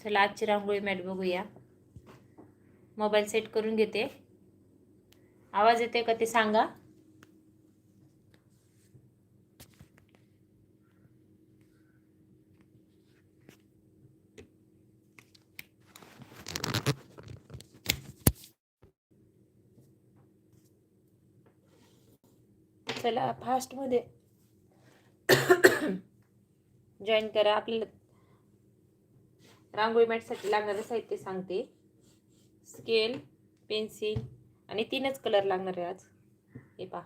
चला आजची रांगोळी मॅट बघूया. मोबाईल सेट करून घेते. आवाज येते का ते सांगा. चला फास्टमध्ये जॉईन करा. आपल्याला रांगोळी मॅटसाठी लागणारं साहित्य सांगते. स्केल पेन्सिल आणि तीनच कलर लागणार आहे आज. हे पा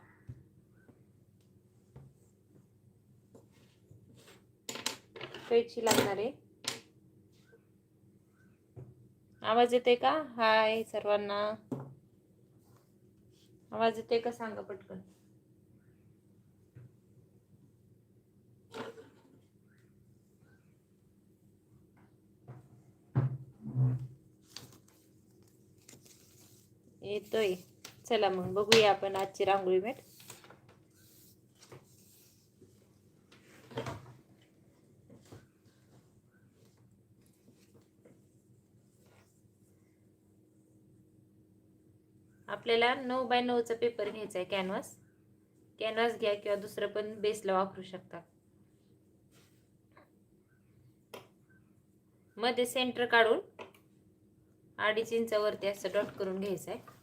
कैची लागणार आहे. आवाज येते का? हाय सर्वांना. आवाज येते का? सांगा पटकन. दिसतोय चला मग बघूया आपण आजची रांगोळी मॅट आपल्याला नऊ बाय नऊचा पेपर घ्यायचा आहे कॅनव्हास कॅनव्हास घ्या किंवा दुसरं पण बेसला वापरू शकता. मध्ये सेंटर काढून अडीच इंचावरती असं डॉट करून घ्यायचं आहे.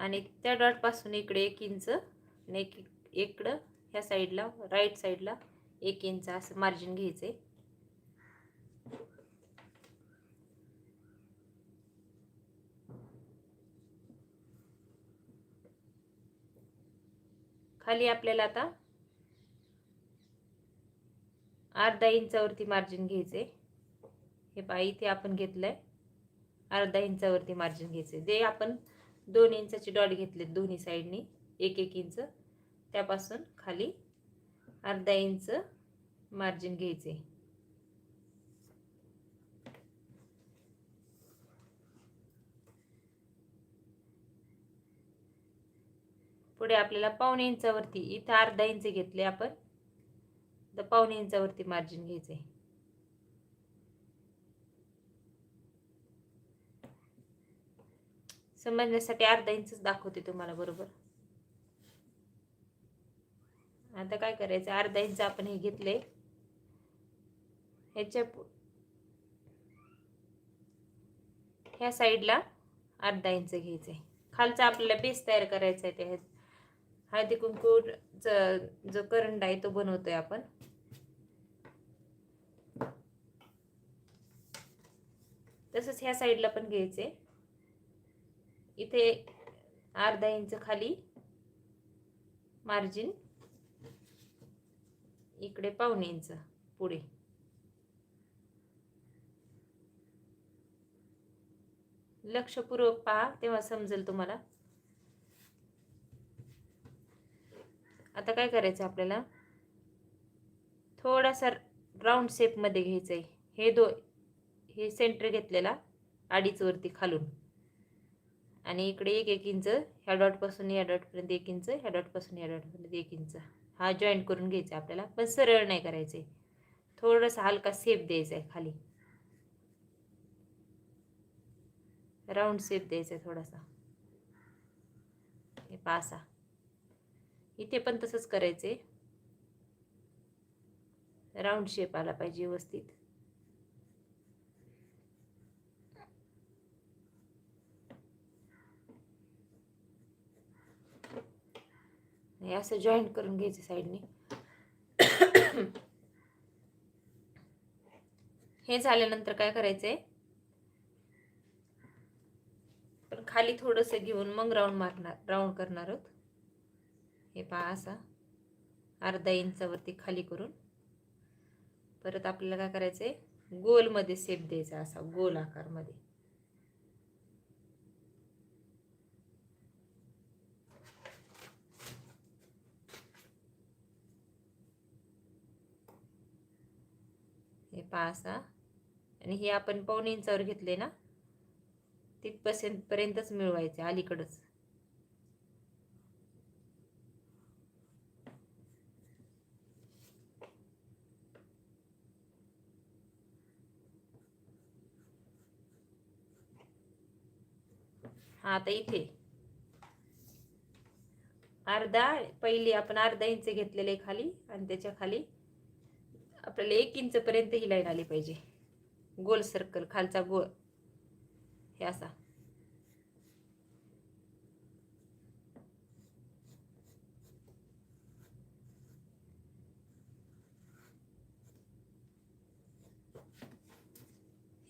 आणि त्या डॉटपासून इकडे एक इंच आणि एक इकडं ह्या साईडला राईट साईडला एक इंच असं मार्जिन घ्यायचं. आहे खाली आपल्याला आता अर्धा इंचावरती मार्जिन घ्यायचे. हे पाय इथे आपण घेतलंय. अर्धा इंचावरती मार्जिन घ्यायचे. जे आपण दोन इंचाचे डॉट घेतले दोन्ही साईडनी. एक एक इंच. त्यापासून खाली अर्धा इंच मार्जिन घ्यायचे. पुढे आपल्याला पावणे इंचावरती इथं अर्धा इंच घेतले आपण तर पावणे इंचावरती मार्जिन घ्यायचे. समजण्यासाठी अर्धा इंचच दाखवते तुम्हाला बरोबर. आता काय करायचं? अर्धा इंच आपण हे घेतले. ह्याच्या ह्या साईडला अर्धा इंच घ्यायचे खालचा आपल्याला बेस तयार करायचा आहे त्या हळदी कुंकू जो करंड आहे तो बनवतोय आपण. तसंच ह्या साईडला पण घ्यायचे इथे अर्धा इंच खाली मार्जिन इकडे पावणे इंच पुढे. लक्षपूर्वक पहा तेव्हा समजेल तुम्हाला. आता काय करायचं आपल्याला? थोडासा राऊंड शेपमध्ये घ्यायचं आहे हे दो हे सेंटर घेतलेला अडीच वरती खालून. आणि इकडे एक एक इंच ह्या डॉटपासून या डॉटपर्यंत एक इंच ह्या डॉटपासून या डॉटपर्यंत एक इंच. हा जॉईंट करून घ्यायचा आपल्याला पण सरळ नाही करायचे थोडंसं हलका सेप द्यायचा आहे खाली. राऊंड सेप द्यायचा आहे थोडासा. हे पासा. इथे पण तसंच करायचे राऊंड शेप आला पाहिजे व्यवस्थित. हे असं जॉईंट करून घ्यायचं साईडने हे झाल्यानंतर काय करायचंय? पण खाली थोडंसं घेऊन मग राऊंड मारणार राऊंड करणार आहोत. हे पहा असा. अर्धा इंचावरती खाली करून. परत आपल्याला काय करायचंय? गोलमध्ये सेप द्यायचा असा गोल आकारमध्ये. पहा आणि हे आपण पावणे इंचावर घेतले ना तिथपर्यंत पर्यंतच मिळवायचे अलीकडच. हा आता इथे. अर्धा पहिली आपण अर्धा इंच घेतलेले खाली आणि त्याच्याखाली आपल्याला एक इंच पर्यंत ही लाईन आली पाहिजे. गोल सर्कल खालचा गोल. हे असा.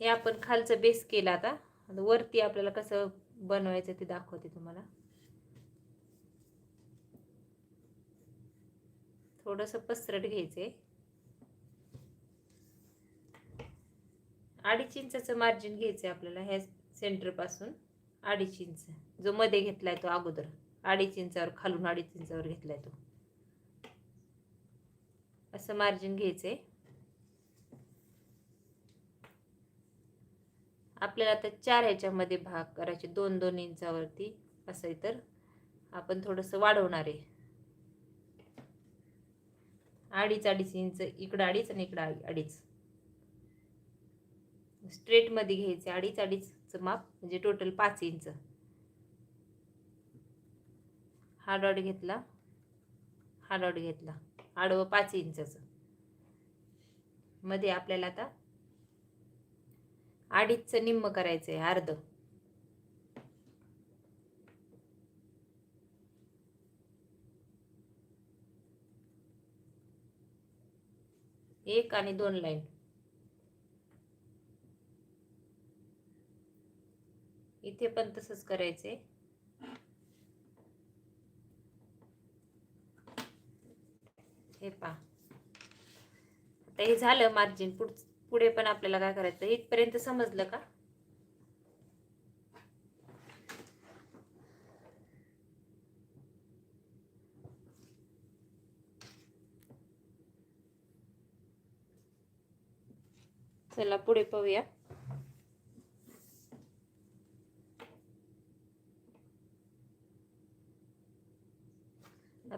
हे आपण खालचं बेस केला आता वरती आपल्याला कसं बनवायचं ते दाखवते तुम्हाला. थोडंसं पसरट घ्यायचंय. अडीच इंचाचं मार्जिन घ्यायचं आहे आपल्याला ह्या सेंटरपासून अडीच इंच. जो मध्ये घेतलाय तो अगोदर. अडीच इंचावर खालून अडीच इंचावर घेतलाय तो. असं मार्जिन घ्यायचंय. आपल्याला आता चार ह्याच्यामध्ये भाग करायचे. दोन दोन इंचावरती. असं तर आपण थोडंसं वाढवणार आहे. अडीच अडीच इंच. इकडं अडीच आणि इकडं अडीच. स्ट्रेटमध्ये घ्यायचे अडीच अडीचचं माप म्हणजे टोटल पाच इंच हा डॉट घेतला. हा डॉट घेतला. आडवं पाच इंचाचं मध्ये आपल्याला आता अडीचचं निम्म करायचं आहे अर्ध. एक आणि दोन लाईन इथे पण तसंच करायचंय. हे पा आता हे झालं मार्जिन पुढ पुढे पण आपल्याला काय करायचं? इथपर्यंत समजलं का? चला पुढे पाहूया.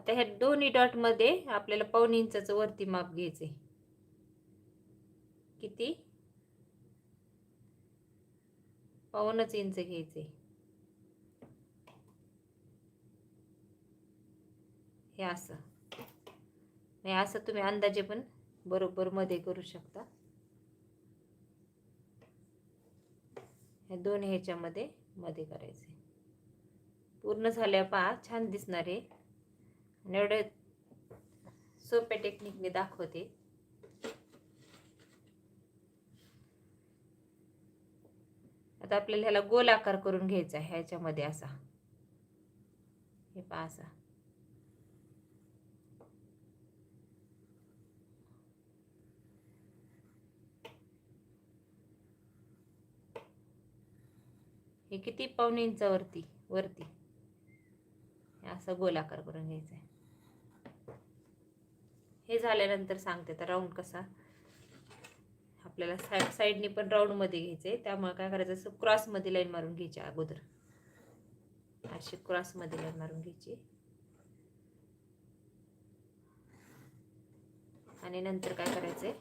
आता ह्या दोन्ही डॉटमध्ये आपल्याला पाऊन इंचाचं वरती माप घ्यायचंय. किती? पाऊनच इंच घ्यायचे हे असं. नाही असं तुम्ही अंदाजे पण बरोबर मध्ये करू शकता. हे दोन ह्याच्यामध्ये मध्ये करायचे पूर्ण झाल्या पहा छान दिसणार आहे आणि एवढे सोप्या टेक्निकने दाखवते. आता आपल्याला ह्याला गोल आकार करून घ्यायचा आहे ह्याच्यामध्ये असा. हे पहा असा. हे किती पावणे इंचावरती वरती. हे असा गोलाकार करून घ्यायचा आहे. हे झाल्यानंतर सांगते तर राऊंड कसा. आपल्याला साईड साईडने पण राऊंडमध्ये घ्यायचं. आहे त्यामुळे काय करायचं? असं क्रॉसमध्ये लाईन मारून घ्यायची अगोदर. अशी क्रॉसमध्ये लाईन मारून घ्यायची. आणि नंतर काय करायचंय?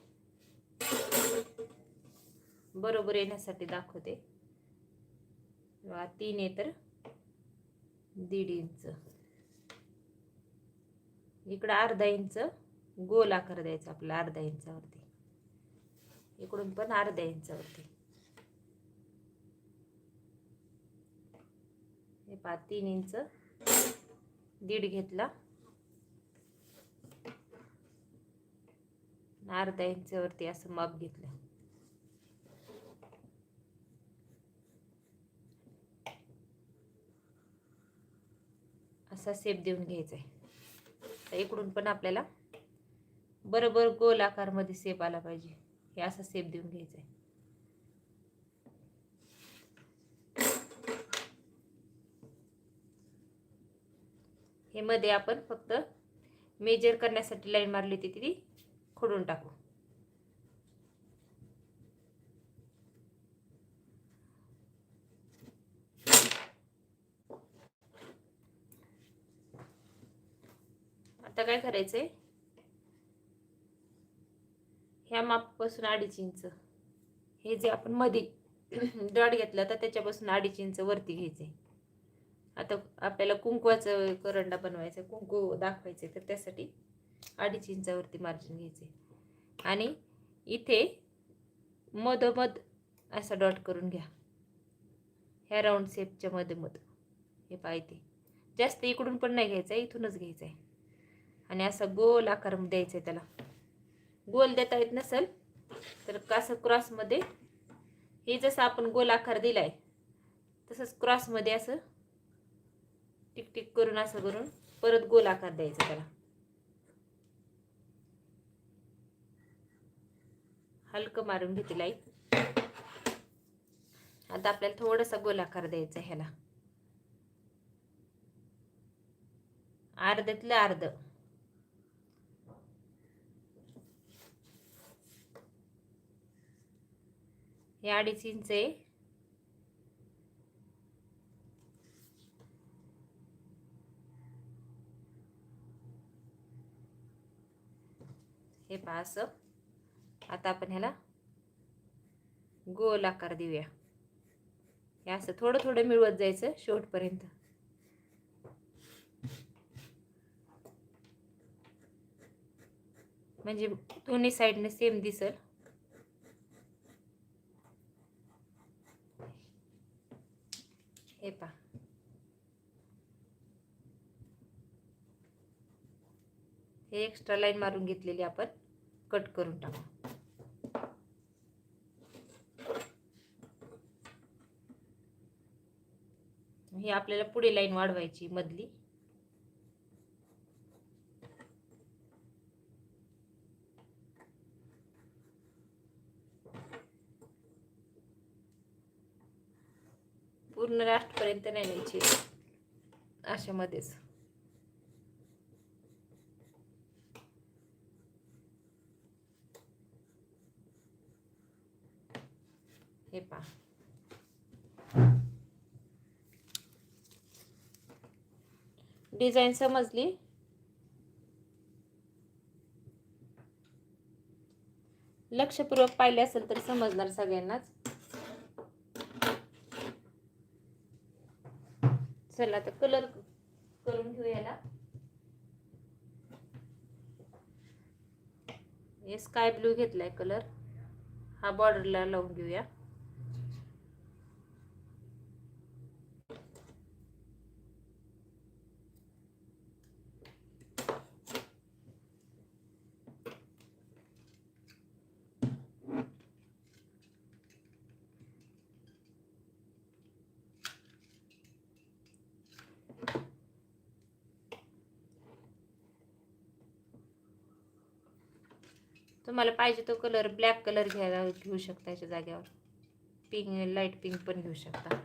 बरोबर येण्यासाठी दाखवते. तीन आहे तर दीड इंच. इकडं अर्धा इंच. गोल आकार द्यायचा आपला अर्धा इंचावरती. इकडून पण अर्ध्या इंचावरती. हे पा तीन इंच दीड घेतला. अर्धा इंचावरती असं माप घेतलं. असा सेप देऊन घ्यायचा आहे इकडून पण आपल्याला बरोबर गोल आकारमध्ये सेप आला पाहिजे. हे असा सेप देऊन घ्यायचा आहे हे मध्ये आपण फक्त मेजर करण्यासाठी लाईन मारली होती ती खोडून टाकू. आता काय करायचंय? ह्या मापापासून अडीच इंच. हे जे आपण मध्ये डॉट घेतला तर त्याच्यापासून अडीच इंच वरती घ्यायचे. आता आपल्याला कुंकवाचं करंडा बनवायचा कुंकू दाखवायचे तर त्यासाठी अडीच इंचावरती मार्जिन घ्यायचे. आणि इथे मधोमध असा डॉट करून घ्या. ह्या राऊंड शेपच्या मधोमध. हे पाहिजे जास्त इकडून पण नाही घ्यायचं आहे इथूनच घ्यायचं आहे आणि असा गोल आकार द्यायचा आहे त्याला. गोल देता येत नसेल तर कसं क्रॉसमध्ये हे जसं आपण गोल आकार दिलाय तसंच क्रॉसमध्ये असं टिक टिक करून असं करून परत गोल आकार द्यायचा त्याला. हलकं मारून घेते लाइट. आता आपल्याला थोडासा गोल आकार द्यायचा आहे ह्याला. अर्ध्यातलं अर्ध. हे अडीच इंच आहे. हे पहा असं. आता आपण ह्याला गोल आकार देऊया. हे असं थोडं थोडं मिळवत जायचं शेवटपर्यंत. म्हणजे दोन्ही साईडने सेम दिसल हे पा हे एक्स्ट्रा लाईन मारून घेतलेली आपण कट करून टाकू. ही आपल्याला पुढे लाईन वाढवायची मधली. पूर्ण राष्ट्रपर्यंत नाही न्यायची अशामध्येच हे पा डिझाईन समजली? लक्षपूर्वक पाहिले असेल तर समजणार सगळ्यांनाच. चला आता कलर करून घेऊ याला. हे स्काय ब्लू घेतलाय कलर हा बॉर्डरला लावून घेऊया. तुम्हाला पाहिजे तो कलर ब्लॅक कलर घ्यायला घेऊ शकता याच्या जाग्यावर पिंक लाइट पिंक पण घेऊ शकता.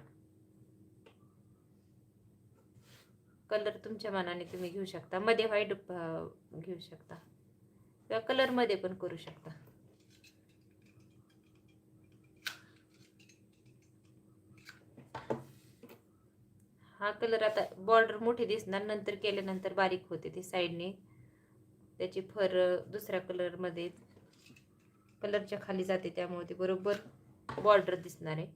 कलर तुमच्या मनाने तुम्ही घेऊ शकता. मध्ये व्हाईट घेऊ शकता. किंवा कलरमध्ये पण करू शकता. हा कलर आता बॉर्डर मोठी दिसणार नंतर केल्यानंतर बारीक होते ती साईडने त्याची फर दुसऱ्या कलरमध्ये कलरच्या खाली जाते त्यामुळे ते बरोबर बॉर्डर दिसणार आहे.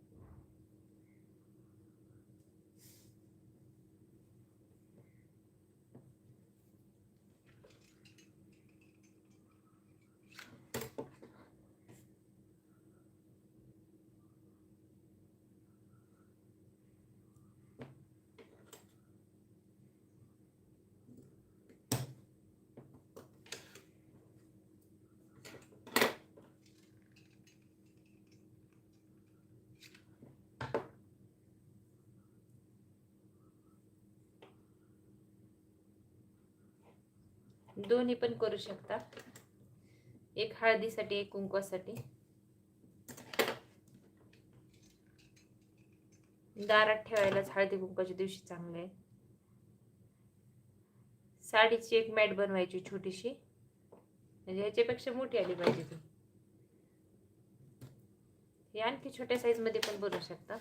दोन्ही पण करू शकता. एक हळदीसाठी एक कुंकवासाठी. दारात ठेवायलाच हळदी कुंकवाच्या दिवशी चांगलं आहे. साडीची एक मॅट बनवायची छोटीशी. म्हणजे ह्याच्यापेक्षा मोठी आली पाहिजे ती. हे आणखी छोट्या साईजमध्ये पण बनवू शकता.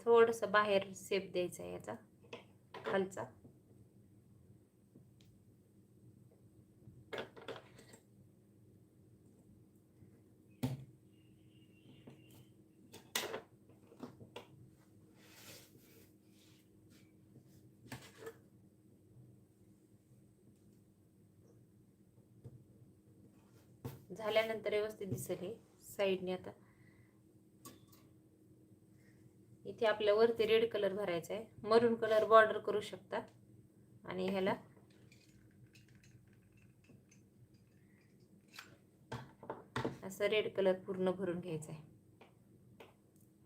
थोडंसं बाहेर सेप द्यायचा आहे याचा. खालचा. झाल्यानंतर व्यवस्थित दिसेल हे साईडने आता. इथे आपल्या वरती रेड कलर भरायचा आहे. मरून कलर बॉर्डर करू शकता. आणि ह्याला असं रेड कलर पूर्ण भरून घ्यायचा आहे.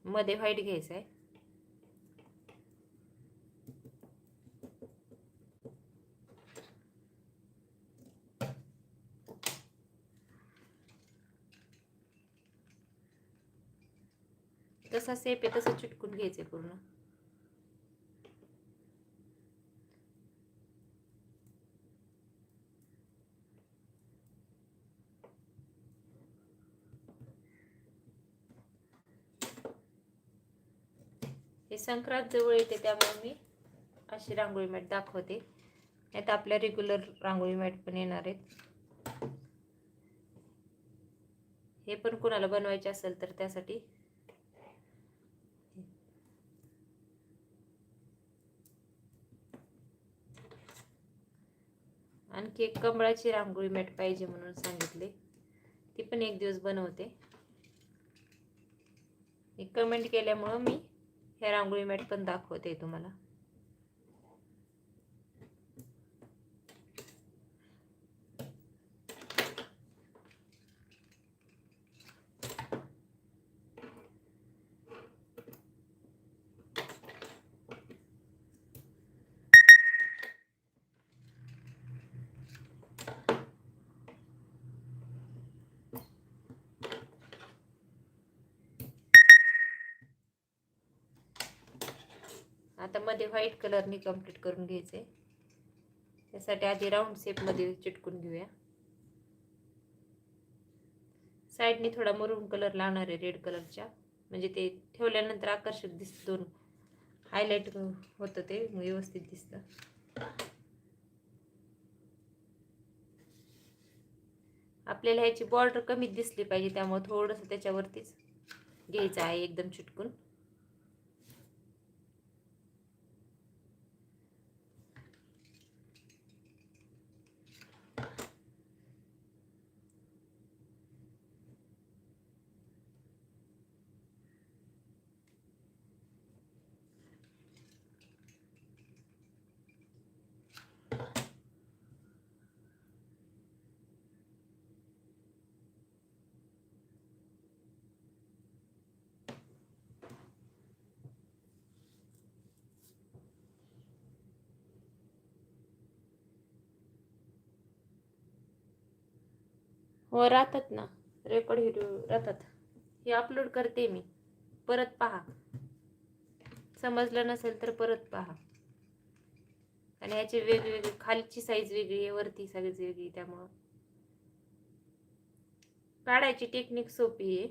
मध्ये व्हाईट घ्यायचा आहे. जसा सेप आहे तसं चिटकून घ्यायचे पूर्ण. हे संक्रांत जवळ येते त्यामुळे मी अशी रांगोळी मॅट दाखवते. यात आपल्या रेग्युलर रांगोळी मॅट पण येणार आहेत. हे पण कोणाला बनवायचे असेल तर त्यासाठी आणखी एक कमळाची रांगोळी मॅट पाहिजे म्हणून सांगितले. ती पण एक दिवस बनवते. कमेंट केल्यामुळं मी ह्या रांगोळी मॅट पण दाखवते तुम्हाला. आता मध्ये व्हाईट कलरनी कंप्लीट करून घ्यायचं. आहे त्यासाठी आधी राऊंड शेपमध्ये चिटकून घेऊया. साईडने थोडा मरून कलर लावणार आहे रेड कलरच्या म्हणजे ते ठेवल्यानंतर आकर्षक दिसत दोन. हायलाईट होतं ते व्यवस्थित दिसतं. आपल्याला ह्याची बॉर्डर कमीच दिसली पाहिजे त्यामुळे थोडंसं त्याच्यावरतीच घ्यायचं आहे एकदम चिटकून. हो राहतात ना. रेकॉर्ड व्हिडिओ राहतात. हे अपलोड करते मी. परत पहा. समजलं नसेल तर परत पहा. आणि ह्याची वेगवेगळी खालची साईज वेगळी आहे वरती साईज वेगळी त्यामुळं. काढायची टेक्निक सोपी आहे.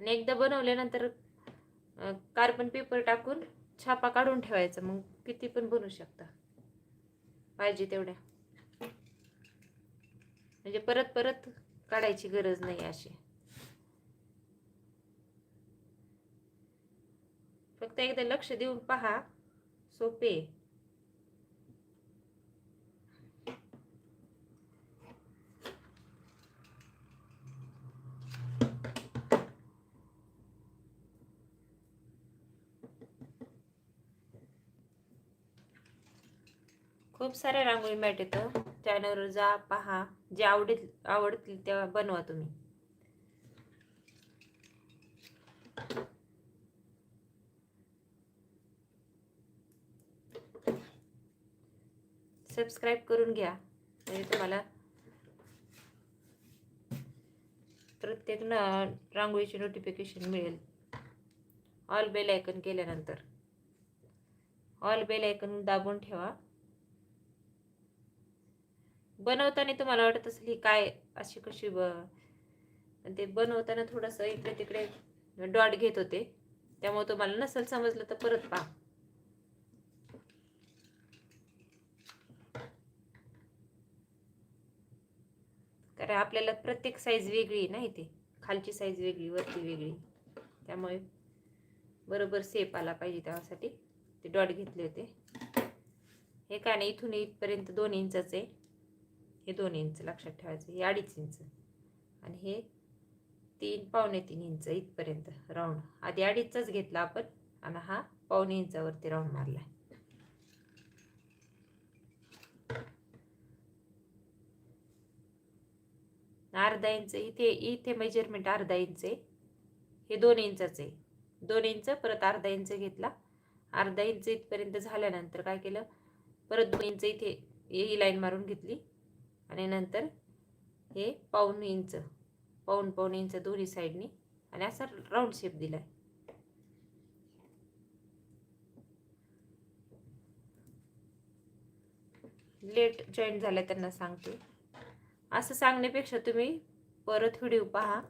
आणि एकदा बनवल्यानंतर कार्बन पेपर टाकून छापा काढून ठेवायचा. मग किती पण बनवू शकता. पाहिजे तेवढ्या. म्हणजे परत परत काढायची गरज नाही अशी. फक्त एकदा लक्ष देऊन पहा सोपे आहे. खूप साऱ्या रांगोळी मॅट येतं चॅनलवर जा पहा. जे आवडेल आवडतील तेव्हा बनवा तुम्ही. सबस्क्राईब करून घ्या. म्हणजे तुम्हाला प्रत्येक न रांगोळीची नोटिफिकेशन मिळेल. ऑल बेल आयकन केल्यानंतर. ऑल बेल आयकन दाबून ठेवा. बनवताना तुम्हाला वाटत असेल ही काय अशी कशी ब आणि ते बनवताना थोडंसं इकडे तिकडे डॉट घेत होते. त्यामुळे तुम्हाला नसेल समजलं तर परत पहा. कारण आपल्याला प्रत्येक साईज वेगळी ना इथे. खालची साईज वेगळी वरती वेगळी. त्यामुळे बरोबर सेप आला पाहिजे त्यासाठी. ते डॉट घेतले होते. हे काय नाही इथून इथपर्यंत दोन इंचच आहे. हे दोन इंच लक्षात ठेवायचं. हे अडीच इंच. आणि हे तीन पावणे तीन इंच इथपर्यंत राऊंड. आधी अडीचचाच घेतला आपण आणि हा पावणे इंचावरती राऊंड मारला. अर्धा इंच इथे इथे मेजरमेंट अर्धा इंच आहे. हे दोन इंचाचं आहे. दोन इंच परत अर्धा इंच घेतला. अर्धा इंच इथपर्यंत झाल्यानंतर काय केलं? परत दोन इंच इथे ही लाईन मारून घेतली. आणि नंतर हे पाऊन इंच पाऊन पाऊन इंच दोन्ही साईडनी आणि असा राऊंड शेप दिलाय. लेट जॉईंट झालं त्यांना सांगते. असं सांगण्यापेक्षा तुम्ही परत व्हिडिओ पहा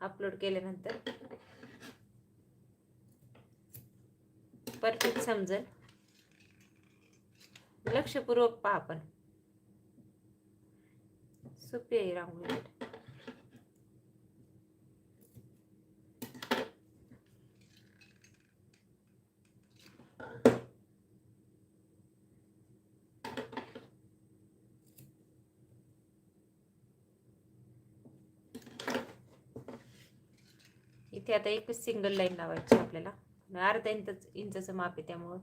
अपलोड केल्यानंतर. परफेक्ट समजेल. लक्षपूर्वक पहा आपण. सोपी आहे रांगोळी इथे आता एकच सिंगल लाईन लावायची आपल्याला. अर्धा इंच इंचाचं माप आहे त्यामुळं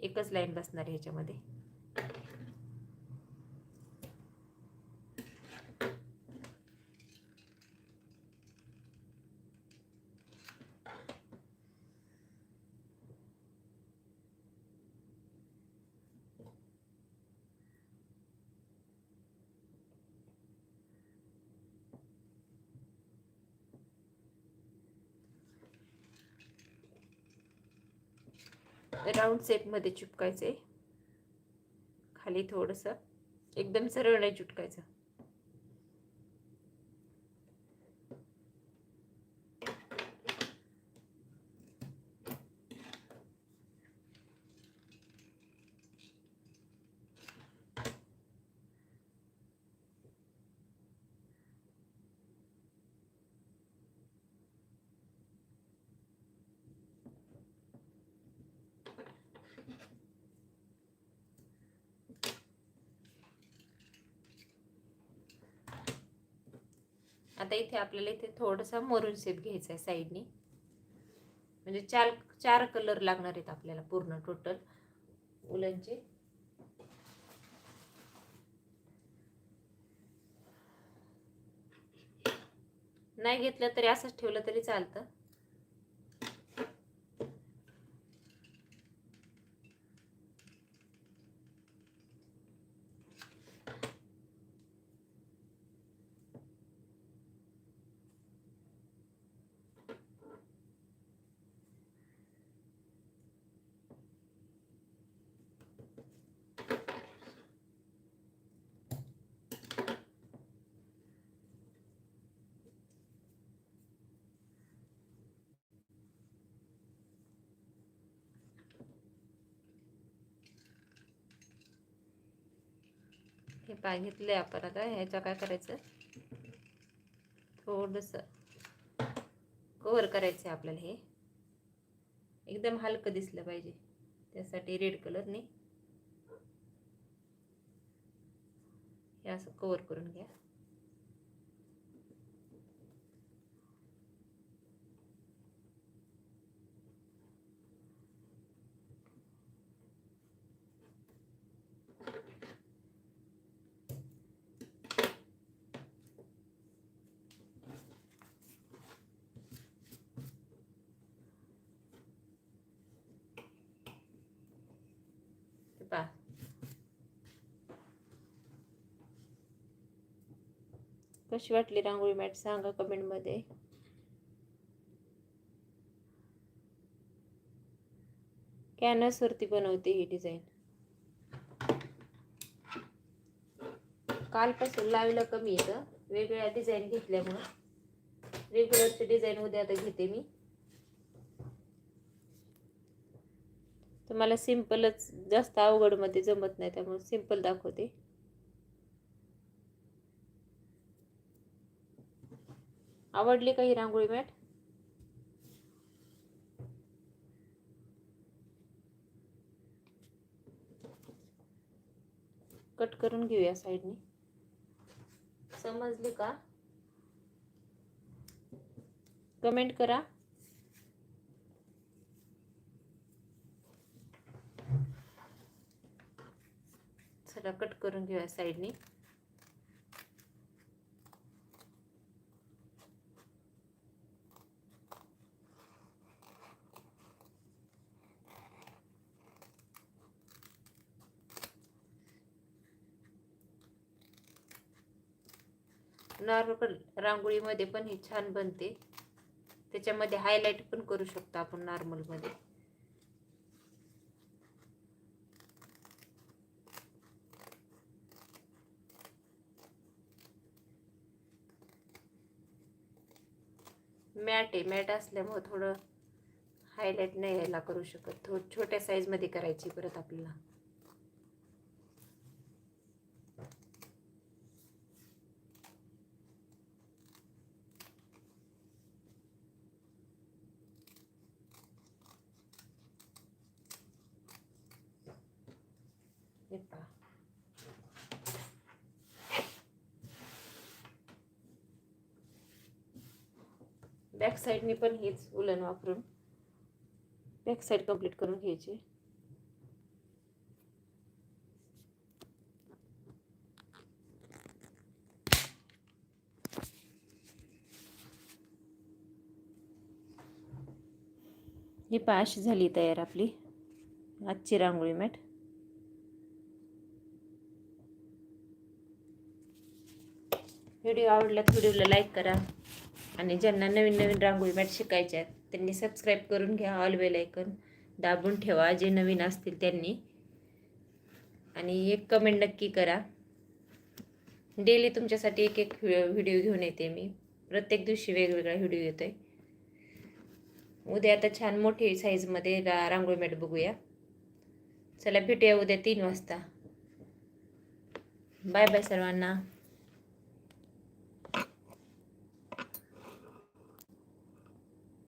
एकच लाईन बसणार आहे ह्याच्यामध्ये. राऊंड शेपमध्ये चिपकायचे. खाली थोडंसं. एकदम सरळ नाही चिटकायचं आता इथे आपल्याला इथे थोडंसं मरून शेप घ्यायचा आहे साईडनी. म्हणजे चार चार कलर लागणार आहेत आपल्याला पूर्ण टोटल. उलनचे नाही घेतलं तरी असंच ठेवलं तरी चालतं. हे पाय घेतले आपण आता ह्याच्या काय करायचं? थोडस कव्हर करायचं आहे आपल्याला हे. एकदम हलकं दिसलं पाहिजे. त्यासाठी रेड कलरने हे असं कवर करून घ्या. ते कशी वाटली रांगोळी मॅट सांगा कमेंटमध्ये कॅनसवरती बनवते ही डिझाईन कालपासून लावायला कमी येतं वेगळ्या डिझाईन घेतल्यामुळं. रेग्युलरची डिझाईन उद्या आता घेते मी. मला सिम्पलच जास्त अवघडमध्ये जमत नाही त्यामुळे सिंपल दाखवते. आवडली का ही रांगोळी मॅट? कट करून घेऊया साईडने. समजली का? कमेंट करा. चला कट करून घेऊया साईडनी. नॉर्मल रांगोळीमध्ये पण ही छान बनते. त्याच्यामध्ये हायलाईट पण करू शकतो आपण नॉर्मलमध्ये मॅट आहे मॅट असल्यामुळं थोडं हायलाईट नाही यायला करू शकत. थो छोट्या साईजमध्ये करायची परत आपल्याला हे पहा बॅक साईडने पण हेच उलन वापरून. बॅक साईड कंप्लीट करून घ्यायची. ही पाश झाली तयार आपली. आजची रांगोळी मॅट. व्हिडिओ आवडला व्हिडिओला लाईक करा. आणि ज्यांना नवीन नवीन रांगोळी मॅट शिकायच्या आहेत त्यांनी सबस्क्राईब करून घ्या ऑल बेल ऐकन दाबून ठेवा जे नवीन असतील त्यांनी. आणि एक कमेंट नक्की करा. डेली तुमच्यासाठी एक एक व्हिडिओ घेऊन येते मी. प्रत्येक दिवशी वेगवेगळा व्हिडिओ येतो आहे उद्या आता छान मोठी साईजमध्ये रा रांगोळी मॅट बघूया. चला भेटूया उद्या तीन वाजता. बाय बाय सर्वांना.